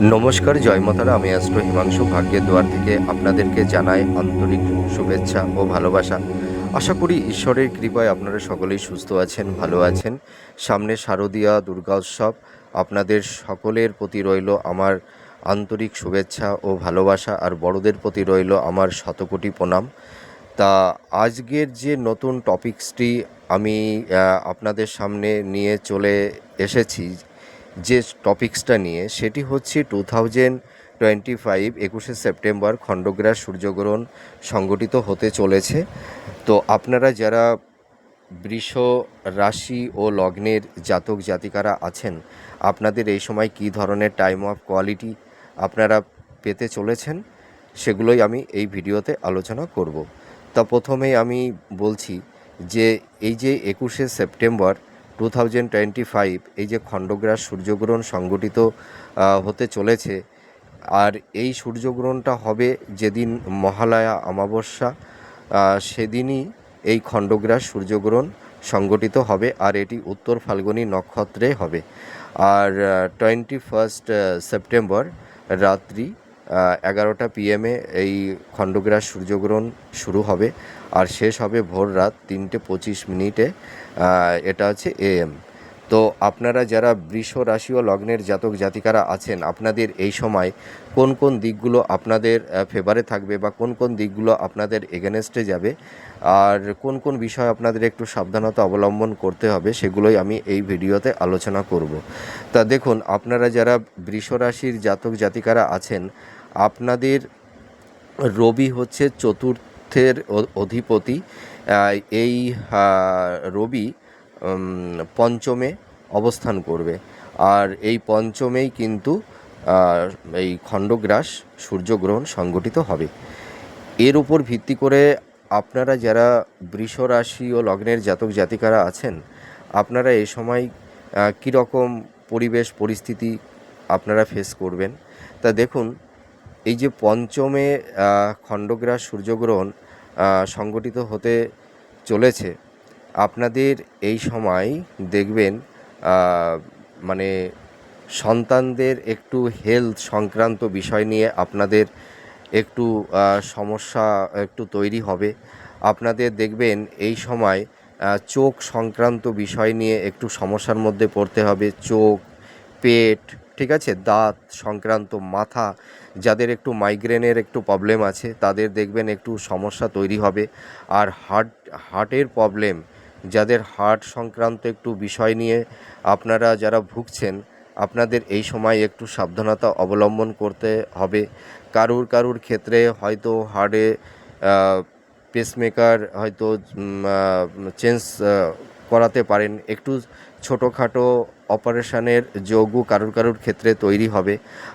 নমস্কার, জয় মাতারা। আমি অ্যাস্ট্রো হিমাংশু। ভাগ্যের দুয়ার থেকে আপনাদেরকে জানাই আন্তরিক শুভেচ্ছা ও ভালোবাসা। আশা করি ঈশ্বরের কৃপায় আপনারা সকলেই সুস্থ আছেন, ভালো আছেন। সামনে শারদীয়া দুর্গা উৎসব। আপনাদের সকলের প্রতি রইল আমার আন্তরিক শুভেচ্ছা ও ভালোবাসা, আর বড়দের প্রতি রইল আমার শতকোটি প্রণাম। তা আজকের যে নতুন টপিকসটি আমি আপনাদের সামনে নিয়ে চলে এসেছি যে টপিকসটা নিয়ে, সেটি হচ্ছে টু থাউজেন্ড টোয়েন্টি ফাইভ একুশে সেপ্টেম্বর খণ্ডগ্রাস সূর্যগ্রহণ সংগঠিত হতে চলেছে। তো আপনারা যারা বৃষ রাশি ও লগ্নের জাতক জাতিকারা আছেন, আপনাদের এই সময় কী ধরনের টাইম অফ কোয়ালিটি আপনারা পেতে চলেছেন, সেগুলোই আমি এই ভিডিওতে আলোচনা করব। তা প্রথমেই আমি বলছি যে, এই যে একুশে September two thousand twenty five এই যে খণ্ডগ্রাস সূর্যগ্রহণ সংগঠিত হতে চলেছে। আর এই সূর্যগ্রহণটা হবে যেদিন মহালয়া অমাবস্যা সেদিনই এই খণ্ডগ্রাস সূর্যগ্রহণ সংগঠিত হবে, আর এটি উত্তর ফাল্গুনী নক্ষত্রে হবে। আর টোয়েন্টি ফার্স্ট সেপ্টেম্বর রাত্রি এগারোটা পিএমে এই খণ্ডগ্রাস সূর্যগ্রহণ শুরু হবে। আর শেষ হবে ভোর রাত তিনটে পঁচিশ মিনিটে এটা হচ্ছে এএম তো আপনারা যারা বৃষ রাশি ও লগ্নের জাতক জাতিকারা আছেন, আপনাদের এই সময় কোন কোন দিকগুলো আপনাদের ফেভারে থাকবে বা কোন কোন দিকগুলো আপনাদের এগেনস্টে যাবে, আর কোন কোন বিষয় আপনাদের একটু সাবধানতা অবলম্বন করতে হবে সেগুলোই আমি এই ভিডিওতে আলোচনা করব। তা দেখুন, আপনারা যারা বৃষ রাশির জাতক জাতিকারা আছেন, আপনাদের রবি হচ্ছে চতুর্থের অ- অধিপতি এই রবি পঞ্চমে অবস্থান করবে। আর এই পঞ্চমেই কিন্তু এই খণ্ডগ্রাস সূর্যগ্রহণ সংগঠিত হবে। এর উপর ভিত্তি করে আপনারা যারা বৃষ রাশি ও লগ্নের জাতক জাতিকারা আছেন, আপনারা এই সময় কীরকম পরিবেশ, পরিস্থিতি আপনারা ফেস করবেন? তা দেখুন, এই যে পঞ্চমে খণ্ডগ্রাস সূর্যগ্রহণ সংগঠিত হতে চলেছে। আপনাদের এই সময় দেখবেন মানে সন্তানদের একটু হেলথ সংক্রান্ত বিষয় নিয়ে আপনাদের একটু সমস্যা একটু তৈরি হবে। আপনাদের দেখবেন এই সময় চোখ সংক্রান্ত বিষয় নিয়ে একটু সমস্যার মধ্যে পড়তে হবে। চোখ, পেট, ঠিক আছে? দাঁত সংক্রান্ত, মাথা যাদের একটু মাইগ্রেনের একটু প্রবলেম আছে, তাদের দেখবেন একটু সমস্যা তৈরি হবে। আর হার্ট হার্টের প্রবলেম যাদের হার্ট সংক্রান্ত একটু বিষয় নিয়ে আপনারা যারা ভুগছেন, আপনাদের এই সময় একটু সাবধানতা অবলম্বন করতে হবে। কারুর কারুর ক্ষেত্রে হয়তো হার্টে পেসমেকার হয়তো চেঞ্জ করাতে পারেন। একটু ছোটোখাটো অপারেশনের যোগও কারুর কারুর ক্ষেত্রে তৈরি হবে।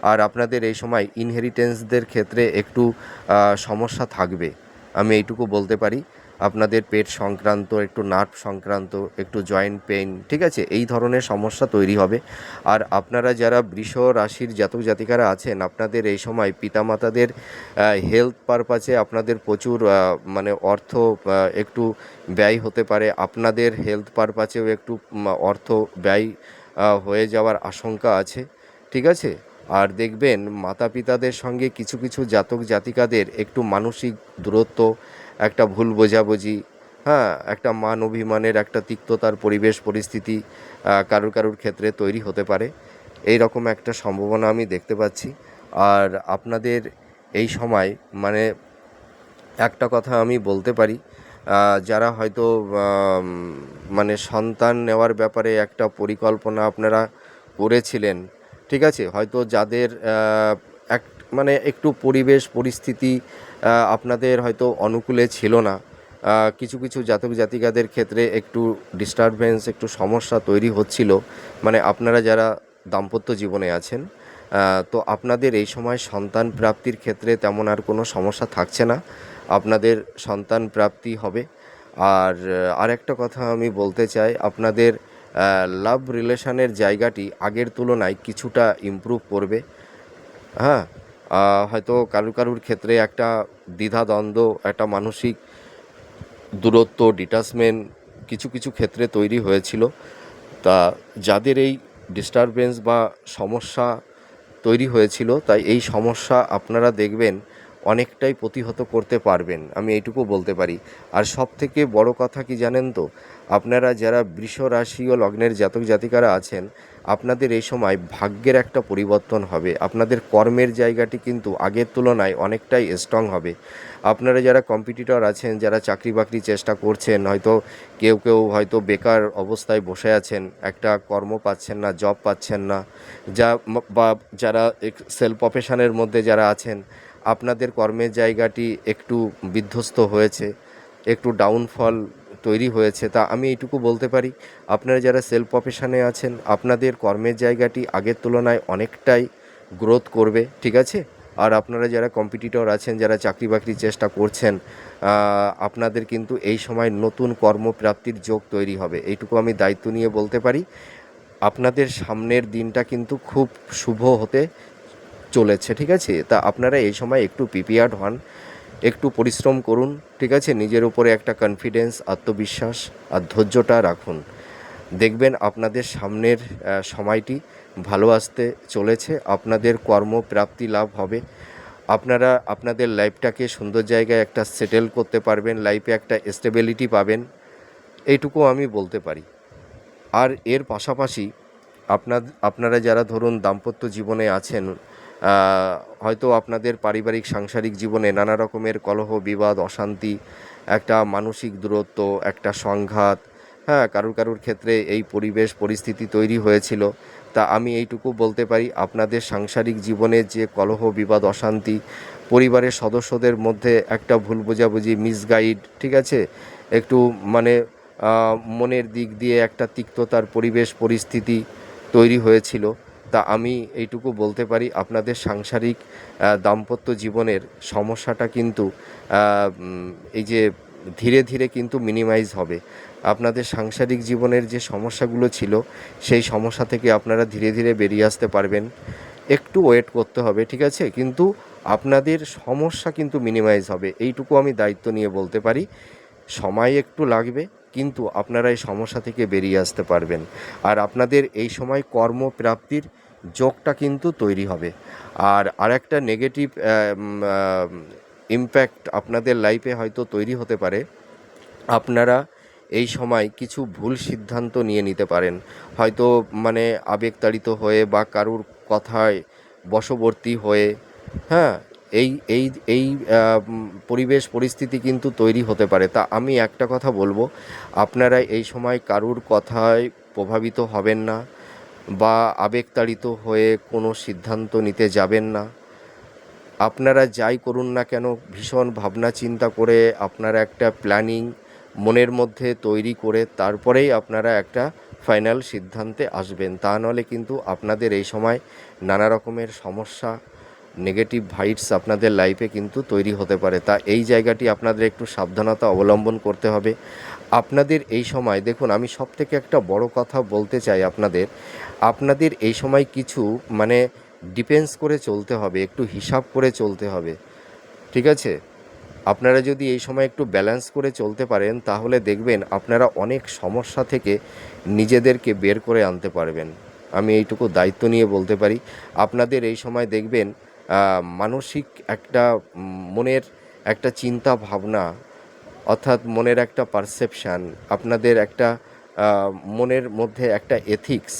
আর আপনাদের এই সময় ইনহেরিটেন্সদের ক্ষেত্রে একটু সমস্যা থাকবে। আমি এইটুকু বলতে পারি। আপনাদের পেট সংক্রান্ত, একটু নার্ভ সংক্রান্ত, একটু জয়েন্ট পেইন ঠিক আছে? এই ধরনের সমস্যা তৈরি হবে। আর আপনারা যারা বৃষ রাশির জাতক জাতিকারা আছেন, আপনাদের এই সময় পিতামাতাদের হেলথ পারপাসে আপনাদের প্রচুর মানে অর্থ একটু ব্যয় হতে পারে। আপনাদের হেলথ পারপাসেও একটু অর্থ ব্যয় হয়ে যাওয়ার আশঙ্কা আছে, ঠিক আছে? আর দেখবেন মাতা পিতাদের সঙ্গে কিছু কিছু জাতক জাতিকাদের একটু মানসিক দূরত্ব, একটা ভুল বোঝাবুঝি হ্যাঁ একটা মান অভিমানের একটা তিক্ততার পরিবেশ পরিস্থিতি কারুর কারুর ক্ষেত্রে তৈরি হতে পারে। এই রকম একটা সম্ভাবনা আমি দেখতে পাচ্ছি। আর আপনাদের এই সময় মানে একটা কথা আমি বলতে পারি যারা হয়তো মানে সন্তান নেওয়ার ব্যাপারে একটা পরিকল্পনা আপনারা করেছিলেন, ঠিক আছে? হয়তো যাদের এক মানে একটু পরিবেশ, পরিস্থিতি আপনাদের হয়তো অনুকূলে ছিল না। কিছু কিছু জাতক জাতিকাদের ক্ষেত্রে একটু ডিস্টারবেন্স একটু সমস্যা তৈরি হচ্ছিল। মানে আপনারা যারা দাম্পত্য জীবনে আছেন তো আপনাদের এই সময় সন্তান প্রাপ্তির ক্ষেত্রে তেমন আর কোনো সমস্যা থাকছে না। আপনাদের সন্তান প্রাপ্তি হবে। আর আরেকটা কথা আমি বলতে চাই, আপনাদের লাভ রিলেশনের জায়গাটি আগের তুলনায় কিছুটা ইমপ্রুভ করবে। হ্যাঁ হয়তো কারুর কারুর ক্ষেত্রে একটা দ্বিধাদ্বন্দ্ব একটা মানসিক দূরত্ব ডিটাচমেন্ট কিছু কিছু ক্ষেত্রে তৈরি হয়েছিল। তা যাদের এই ডিস্টারবেন্স বা সমস্যা তৈরি হয়েছিল, তাই এই সমস্যা আপনারা দেখবেন অনেকটাই প্রতিহত করতে পারবেন, আমি এইটুকু বলতে পারি। আর সব থেকে বড় কথা কি জানেন তো? আপনারা যারা বৃষ রাশি ও লগ্নের জাতক জাতিকারা আছেন, আপনাদের এই সময় ভাগ্যের একটা পরিবর্তন হবে। আপনাদের কর্মের জায়গাটি কিন্তু আগের তুলনায় অনেকটাই স্ট্রং হবে। আপনারা যারা কম্পিটিটর আছেন, যারা চাকরি বাকরি চেষ্টা করছেন, হয়তো কেউ কেউ হয়তো বেকার অবস্থায় বসে আছেন, একটা কর্ম পাচ্ছেন না জব পাচ্ছেন না। যা বা যারা সেলফ প্রফেশনের মধ্যে যারা আছেন আপনাদের কর্মের জায়গাটি একটু বিধ্বস্ত হয়েছে, একটু ডাউনফল তৈরি হয়েছে, তা আমি এইটুকু বলতে পারি। আপনারা যারা সেলফ প্রফেশনে আছেন, আপনাদের কর্মের জায়গাটি আগের তুলনায় অনেকটাই গ্রোথ করবে, ঠিক আছে? আর আপনারা যারা কম্পিটিটর আছেন, যারা চাকরি বাকরির চেষ্টা করছেন আপনাদের কিন্তু এই সময় নতুন কর্মপ্রাপ্তির যোগ তৈরি হবে। এইটুকু আমি দায়িত্ব নিয়ে বলতে পারি। আপনাদের সামনের দিনটা কিন্তু খুব শুভ হতে চলেছে, ঠিক আছে? তা আপনারা এই সময় একটু প্রিপেয়ার্ড হন, একটু পরিশ্রম করুন, ঠিক আছে? নিজের উপরে একটা কনফিডেন্স আত্মবিশ্বাস আর ধৈর্যটা রাখুন। দেখবেন আপনাদের সামনের সময়টি ভালো আসতে চলেছে, আপনাদের কর্মপ্রাপ্তি লাভ হবে। আপনারা আপনাদের লাইফটাকে সুন্দর জায়গায় একটা সেটেল করতে পারবেন লাইফে একটা স্টেবিলিটি পাবেন, এইটুকু আমি বলতে পারি। আর এর পাশাপাশি আপনার আপনারা যারা ধরুন দাম্পত্য জীবনে আছেন হয়তো আপনাদের পারিবারিক, সাংসারিক জীবনে নানা রকমের কলহ, বিবাদ, অশান্তি, একটা মানসিক দূরত্ব, একটা সংঘাত হ্যাঁ কারুর কারুর ক্ষেত্রে এই পরিবেশ, পরিস্থিতি তৈরি হয়েছিল। তা আমি এইটুকু বলতে পারি, আপনাদের সাংসারিক জীবনে যে কলহ, বিবাদ, অশান্তি, পরিবারের সদস্যদের মধ্যে একটা ভুল বোঝাবুঝি মিসগাইড ঠিক আছে? একটু মানে মনের দিক দিয়ে একটা তিক্ততার পরিবেশ, পরিস্থিতি তৈরি হয়েছিল। তা আমি এইটুকু বলতে পারি, আপনাদের সাংসারিক দাম্পত্য জীবনের সমস্যাটা কিন্তু এই যে ধীরে ধীরে কিন্তু মিনিমাইজ হবে। আপনাদের সাংসারিক জীবনের যে সমস্যাগুলো ছিল, সেই সমস্যা থেকে আপনারা ধীরে ধীরে বেরিয়ে আসতে পারবেন। একটু ওয়েট করতে হবে, ঠিক আছে? কিন্তু আপনাদের সমস্যা কিন্তু মিনিমাইজ হবে। এইটুকু আমি দায়িত্ব নিয়ে বলতে পারি, সময় একটু লাগবে, কিন্তু আপনারা এই সমস্যা থেকে বেরিয়ে আসতে পারবেন। আর আপনাদের এই সময় কর্মপ্রাপ্তির যোগটা কিন্তু তৈরি হবে। আর আরেকটা নেগেটিভ ইম্প্যাক্ট আপনাদের লাইফে হয়তো তৈরি হতে পারে। আপনারা এই সময় কিছু ভুল সিদ্ধান্ত নিয়ে নিতে পারেন। হয়তো মানে আবেগতাড়িত হয়ে বা কারুর কথায় বশবর্তী হয়ে হ্যাঁ এই এই এই পরিবেশ, পরিস্থিতি কিন্তু তৈরি হতে পারে। তা আমি একটা কথা বলব, আপনারা এই সময় কারুর কথায় প্রভাবিত হবেন না। বা আবেগতাড়িত হয়ে কোনো সিদ্ধান্ত নিতে যাবেন না। আপনারা যাই করুন না কেন, ভীষণ ভাবনা চিন্তা করে আপনারা একটা প্ল্যানিং মনের মধ্যে তৈরি করে তারপরেই আপনারা একটা ফাইনাল সিদ্ধান্তে আসবেন। তা নাহলে কিন্তু আপনাদের এই সময় নানা রকমের সমস্যা, নেগেটিভ ভাইটস আপনাদের লাইফে কিন্তু তৈরি হতে পারে। তা এই জায়গাটি আপনাদের একটু সাবধানতা অবলম্বন করতে হবে। আপনাদের এই সময়, দেখুন, আমি সব থেকে একটা বড় কথা বলতে চাই আপনাদের। আপনাদের এই সময় কিছু মানে ডিপেন্স করে চলতে হবে, একটু হিসাব করে চলতে হবে। ঠিক আছে? আপনারা যদি এই সময় একটু ব্যালেন্স করে চলতে পারেন, তাহলে দেখবেন আপনারা অনেক সমস্যা থেকে নিজেদেরকে বের করে আনতে পারবেন। আমি এইটুকু দায়িত্ব নিয়ে বলতে পারি। আপনাদের এই সময় দেখবেন মানসিক একটা মনের একটা চিন্তা ভাবনা অর্থাৎ মনের একটা পারসেপশান আপনাদের একটা মনের মধ্যে একটা এথিক্স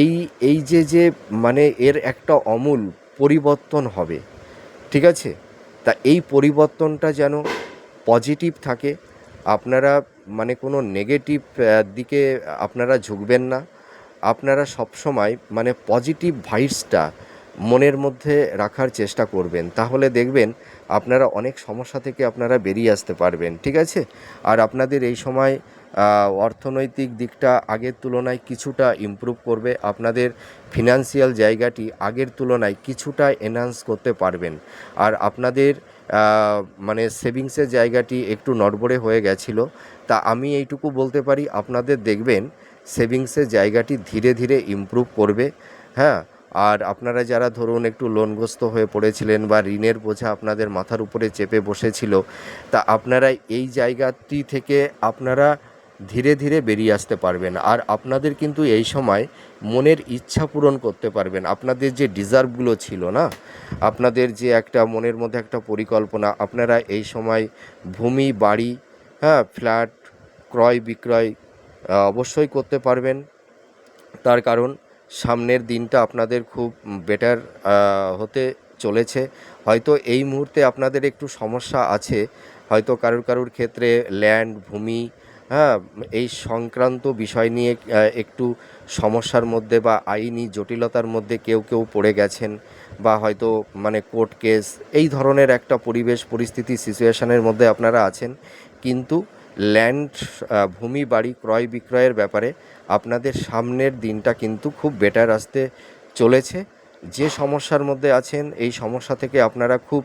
এই এই যে যে মানে এর একটা অমূল পরিবর্তন হবে, ঠিক আছে? তা এই পরিবর্তনটা যেন পজিটিভ থাকে, আপনারা মানে কোনো নেগেটিভ দিকে আপনারা ঝুঁকবেন না, আপনারা সবসময় মানে পজিটিভ ভাইবসটা মনের মধ্যে রাখার চেষ্টা করবেন, তাহলে দেখবেন আপনারা অনেক সমস্যা থেকে আপনারা বেরিয়ে আসতে পারবেন, ঠিক আছে? আর আপনাদের এই সময় অর্থনৈতিক দিকটা আগের তুলনায় কিছুটা ইমপ্রুভ করবে, আপনাদের ফিনান্সিয়াল জায়গাটি আগের তুলনায় কিছুটা এনহান্স করতে পারবেন। আর আপনাদের মানে সেভিংসের জায়গাটি একটু নড়বড়ে হয়ে গেছিল, তা আমি এইটুকু বলতে পারি, আপনাদের দেখবেন সেভিংসের জায়গাটি ধীরে ধীরে ইমপ্রুভ করবে হ্যাঁ? আর আপনারা যারা ধরুন একটু লোনগ্রস্ত হয়ে পড়েছিলেন বা ঋণের বোঝা আপনাদের মাথার উপরে চেপে বসেছিল, তা আপনারা এই জায়গাটি থেকে আপনারা ধীরে ধীরে বেরিয়ে আসতে পারবেন। আর আপনাদের কিন্তু এই সময় মনের ইচ্ছা পূরণ করতে পারবেন। আপনাদের যে ডিজার্ভগুলো ছিল না, আপনাদের যে একটা মনের মধ্যে একটা পরিকল্পনা, আপনারা এই সময় ভূমি, বাড়ি হ্যাঁ ফ্ল্যাট ক্রয় বিক্রয় অবশ্যই করতে পারবেন। তার কারণ সামনের দিনটা আপনাদের খুব বেটার হতে চলেছে। হয়তো এই মুহূর্তে আপনাদের একটু সমস্যা আছে। হয়তো কারোর কারোর ক্ষেত্রে ল্যান্ড, ভূমি হ্যাঁ এই সংক্রান্ত বিষয় নিয়ে একটু সমস্যার মধ্যে বা আইনি জটিলতার মধ্যে কেউ কেউ পড়ে গেছেন বা হয়তো মানে কোর্ট কেস, এই ধরনের একটা পরিবেশ, পরিস্থিতি, সিচুয়েশানের মধ্যে আপনারা আছেন। কিন্তু ল্যান্ড ভূমি, বাড়ি ক্রয় বিক্রয়ের ব্যাপারে আপনাদের সামনের দিনটা কিন্তু খুব বেটার আসতে চলেছে। যে সমস্যার মধ্যে আছেন, এই সমস্যা থেকে আপনারা খুব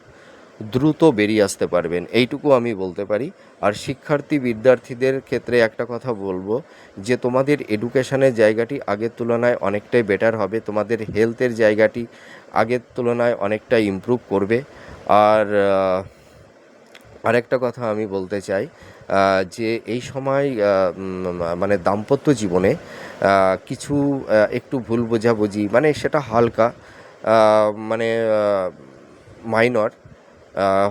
দ্রুত বেরিয়ে আসতে পারবেন। এইটুকু আমি বলতে পারি। আর শিক্ষার্থী বিদ্যার্থীদের ক্ষেত্রে একটা কথা বলব যে, তোমাদের এডুকেশনের জায়গাটি আগের তুলনায় অনেকটাই বেটার হবে। তোমাদের হেলথের জায়গাটি আগের তুলনায় অনেকটা ইমপ্রুভ করবে। আর আরেকটা কথা আমি বলতে চাই যে এই সময় মানে দাম্পত্য জীবনে কিছু একটু ভুল বোঝাবুঝি মানে সেটা হালকা মানে মাইনর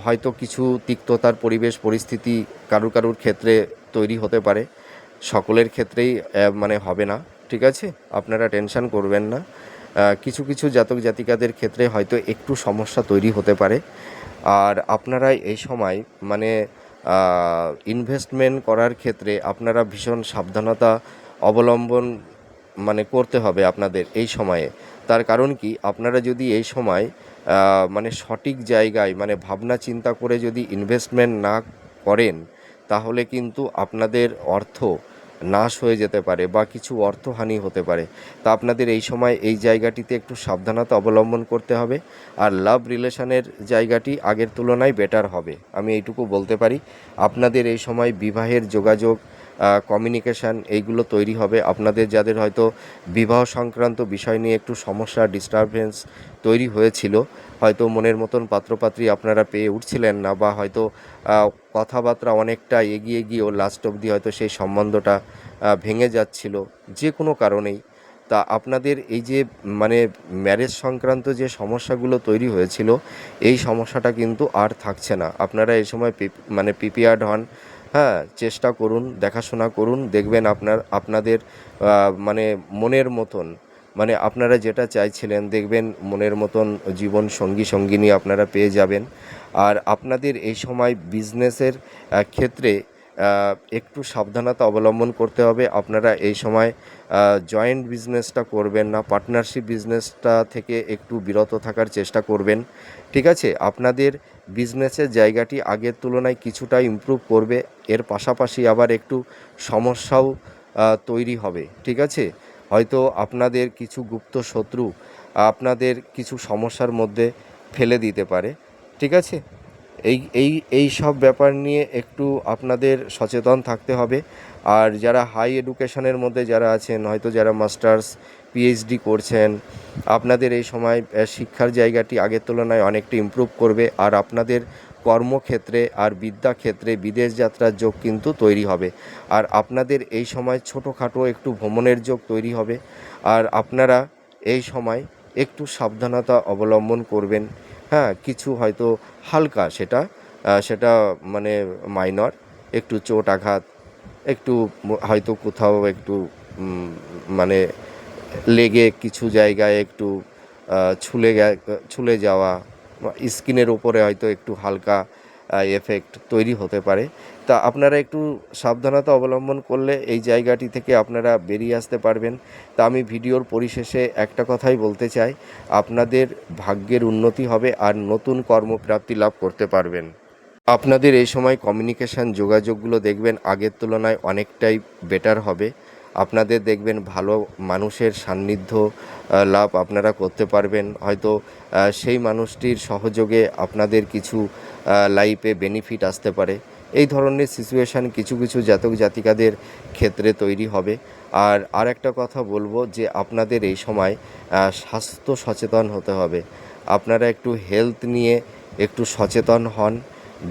হয়তো কিছু তিক্ততার পরিবেশ, পরিস্থিতি কারুর কারুর ক্ষেত্রে তৈরি হতে পারে। সকলের ক্ষেত্রেই মানে হবে না, ঠিক আছে? আপনারা টেনশন করবেন না। কিছু কিছু জাতক জাতিকাদের ক্ষেত্রে হয়তো একটু সমস্যা তৈরি হতে পারে। আর আপনারা এই সময় মানে ইনভেস্টমেন্ট করার ক্ষেত্রে আপনারা ভীষণ সাবধানতা অবলম্বন মানে করতে হবে আপনাদের এই সময়ে। তার কারণ কি? আপনারা যদি এই সময় মানে সঠিক জায়গায় মানে ভাবনা চিন্তা করে যদি ইনভেস্টমেন্ট না করেন, তাহলে কিন্তু আপনাদের অর্থ নাশ হয়ে যেতে পারে বা কিছু অর্থহানি হতে পারে। তা আপনাদের এই সময় এই জায়গাটিতে একটু সাবধানতা অবলম্বন করতে হবে আর লাভ রিলেশনের জায়গাটি আগের তুলনায় বেটার হবে। আমি এইটুকু বলতে পারি। আপনাদের এই সময় বিবাহের যোগাযোগ কমিউনিকেশান এইগুলো তৈরি হবে। আপনাদের যাদের হয়তো বিবাহ সংক্রান্ত বিষয় নিয়ে একটু সমস্যা ডিস্টারবেন্স তৈরি হয়েছিল, হয়তো মনের মতন পাত্রপাত্রী আপনারা পেয়ে উঠছিলেন না বা হয়তো কথাবার্তা অনেকটা এগিয়ে গিয়েও লাস্ট অবধি হয়তো সেই সম্বন্ধটা ভেঙে যাচ্ছিল, যে কোনো কারণেই। তা আপনাদের এই যে মানে ম্যারেজ সংক্রান্ত যে সমস্যাগুলো তৈরি হয়েছিল, এই সমস্যাটা কিন্তু আর থাকছে না। আপনারা এই সময় মানে প্রিপেয়ার্ড হন হ্যাঁ চেষ্টা করুন, দেখাশোনা করুন, দেখবেন আপনার, আপনাদের মানে মনের মতন মানে আপনারা যেটা চাইছিলেন দেখবেন মনের মতন জীবন সঙ্গী সঙ্গিনী আপনারা পেয়ে যাবেন। আর আপনাদের এই সময় বিজনেসের ক্ষেত্রে একটু সাবধানতা অবলম্বন করতে হবে। আপনারা এই সময় জয়েন্ট বিজনেসটা করবেন না, পার্টনারশিপ বিজনেসটা থেকে একটু বিরত থাকার চেষ্টা করবেন। ঠিক আছে? আপনাদের বিজনেসের জায়গাটি আগের তুলনায় কিছুটা ইমপ্রুভ করবে। এর পাশাপাশি আবার একটু সমস্যাও তৈরি হবে, ঠিক আছে? হয়তো আপনাদের কিছু গুপ্ত শত্রু, আপনাদের কিছু সমস্যার মধ্যে ফেলে দিতে পারে, ঠিক আছে? এই এই এই সব ব্যাপার নিয়ে একটু আপনাদের সচেতন থাকতে হবে। আর যারা হাই এডুকেশনের মধ্যে যারা আছেন, হয়তো যারা মাস্টার্স পিএইচডি করছেন, আপনাদের এই সময় শিক্ষার জায়গাটি আগের তুলনায় অনেকটা ইমপ্রুভ করবে আর আপনাদের কর্মক্ষেত্রে আর বিদ্যাক্ষেত্রে বিদেশ যাত্রার যোগ কিন্তু তৈরি হবে। আর আপনাদের এই সময় ছোটোখাটো একটু ভ্রমণের যোগ তৈরি হবে। আর আপনারা এই সময় একটু সাবধানতা অবলম্বন করবেন। হ্যাঁ কিছু হয়তো হালকা সেটা সেটা মানে মাইনর একটু চোট আঘাত, একটু হয়তো কোথাও একটু মানে লেগে কিছু জায়গায় একটু ছুলে ছুলে যাওয়া, স্কিনের ওপরে হয়তো একটু হালকা এফেক্ট তৈরি হতে পারে। তা আপনারা একটু সাবধানতা অবলম্বন করলে এই জায়গাটি থেকে আপনারা বেরিয়ে আসতে পারবেন। তা আমি ভিডিওর পরিশেষে একটা কথাই বলতে চাই, আপনাদের ভাগ্যের উন্নতি হবে আর নতুন কর্মপ্রাপ্তি লাভ করতে পারবেন। আপনাদের এই সময় কমিউনিকেশান যোগাযোগগুলো দেখবেন আগের তুলনায় অনেকটাই বেটার হবে। আপনাদের দেখবেন ভালো মানুষের সান্নিধ্য লাভ আপনারা করতে পারবেন। হয়তো সেই মানুষটির সহযোগে আপনাদের কিছু লাইফে বেনিফিট আসতে পারে। এই ধরনের সিচুয়েশান কিছু কিছু জাতক জাতিকাদের ক্ষেত্রে তৈরি হবে। আর আর একটা কথা বলব যে আপনাদের এই সময় স্বাস্থ্য সচেতন হতে হবে। আপনারা একটু হেলথ নিয়ে একটু সচেতন হন।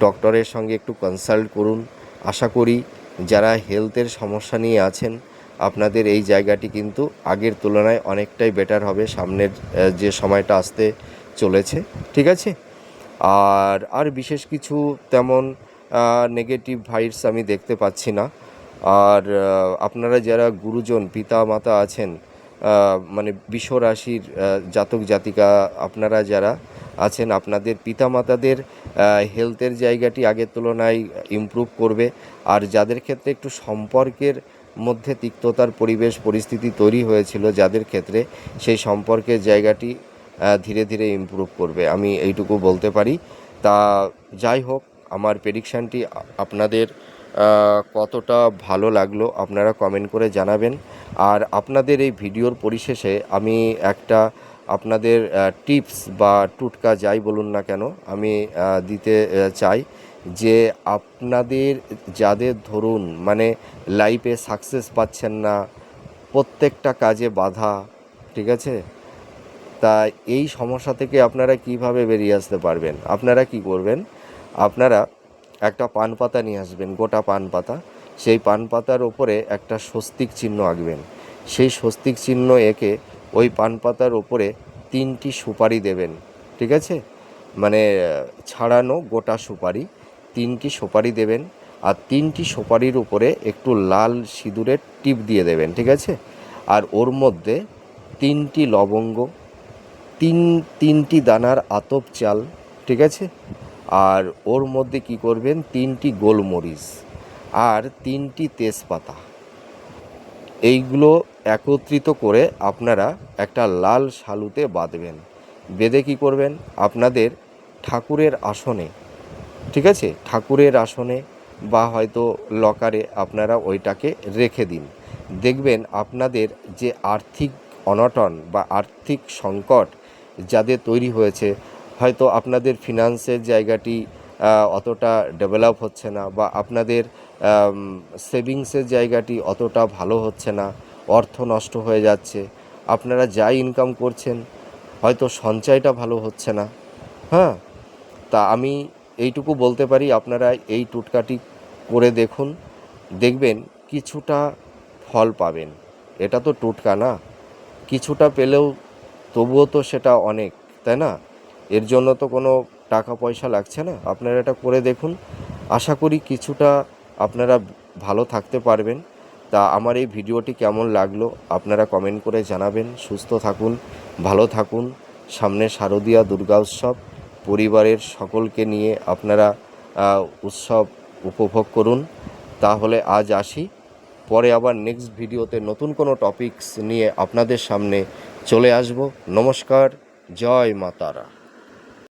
ডক্টরের সঙ্গে একটু কনসাল্ট করুন। আশা করি যারা হেলথের সমস্যা নিয়ে আছেন আপনাদের এই জায়গাটি কিন্তু আগের তুলনায় অনেকটাই বেটার হবে সামনের যে সময়টা আসতে চলেছে, ঠিক আছে? আর আর বিশেষ কিছু তেমন নেগেটিভ ভাইবস আমি দেখতে পাচ্ছি না। আর আপনারা যারা গুরুজন পিতা মাতা আছেন মানে বিশ্ব রাশির জাতক জাতিকা আপনারা যারা আছেন, আপনাদের পিতা মাতাদের হেলথের জায়গাটি আগের তুলনায় ইমপ্রুভ করবে। আর যাদের ক্ষেত্রে একটু সম্পর্কের মধ্যে তিক্ততার পরিবেশ, পরিস্থিতি তৈরি হয়েছিল যাদের ক্ষেত্রে সেই সম্পর্কের জায়গাটি ধীরে ধীরে ইমপ্রুভ করবে। আমি এইটুকু বলতে পারি। তা যাই হোক, আমার প্রেডিকশানটি আপনাদের কতটা ভালো লাগল আপনারা কমেন্ট করে জানাবেন। আর আপনাদের এই ভিডিওর পরিশেষে আমি একটা আপনাদের টিপস বা টুটকা যাই বলুন না কেন, আমি দিতে চাই। যে আপনাদের, যাদের ধরুন মানে লাইফে সাকসেস পাচ্ছেন না, প্রত্যেকটা কাজে বাধা, ঠিক আছে? তা এই সমস্যা থেকে আপনারা কীভাবে বেরিয়ে আসতে পারবেন? আপনারা কি করবেন? আপনারা একটা পান পাতা নিয়ে আসবেন, গোটা পান পাতা। সেই পান পাতার ওপরে একটা স্বস্তিক চিহ্ন আঁকবেন। সেই স্বস্তিক চিহ্ন এঁকে ওই পান পাতার ওপরে তিনটি সুপারি দেবেন, ঠিক আছে? মানে ছাড়ানো গোটা সুপারি। তিনটি সুপারি দেবেন আর তিনটি সুপারির উপরে একটু লাল সিঁদুরের টিপ দিয়ে দেবেন, ঠিক আছে? আর ওর মধ্যে তিনটি লবঙ্গ, তিন, তিনটি দানার আতপ চাল, ঠিক আছে? আর ওর মধ্যে কি করবেন? তিনটি গোলমরিচ আর তিনটি তেজপাতা। এইগুলো একত্রিত করে আপনারা একটা লাল শালুতে বাঁধবেন। বেঁধে কি করবেন? আপনাদের ঠাকুরের আসনে ঠিক আছে? ঠাকুরের আসনে বা হয়তো লকারে আপনারা ওইটাকে রেখে দিন। দেখবেন আপনাদের যে আর্থিক অনটন বা আর্থিক সংকট যাদের তৈরি হয়েছে, হয়তো আপনাদের ফিনান্সের জায়গাটি অতটা ডেভেলপ হচ্ছে না বা আপনাদের সেভিংসের জায়গাটি অতটা ভালো হচ্ছে না, অর্থ নষ্ট হয়ে যাচ্ছে, আপনারা যা ইনকাম করছেন, হয়তো সঞ্চয়টা ভালো হচ্ছে না। হ্যাঁ? তা আমি এইটুকু বলতে পারি, আপনারা এই টুটকাটি করে দেখুন, দেখবেন কিছুটা ফল পাবেন। এটা তো টুটকা না? কিছুটা পেলেও তবুও তো সেটা অনেক, তাই না? এর জন্য তো কোনো টাকা পয়সা লাগছে না। আপনারা এটা করে দেখুন। আশা করি কিছুটা আপনারা ভালো থাকতে পারবেন। তা আমার এই ভিডিওটি কেমন লাগল, আপনারা কমেন্ট করে জানাবেন। সুস্থ থাকুন, ভালো থাকুন। সামনে শারদীয়া দুর্গা উৎসব। পরিবারের সকলকে নিয়ে আপনারা উৎসব উপভোগ করুন। তাহলে আজ আসি। পরে আবার নেক্সট ভিডিওতে নতুন কোনো টপিকস নিয়ে আপনাদের সামনে চলে আসব। নমস্কার, জয় মাতারা।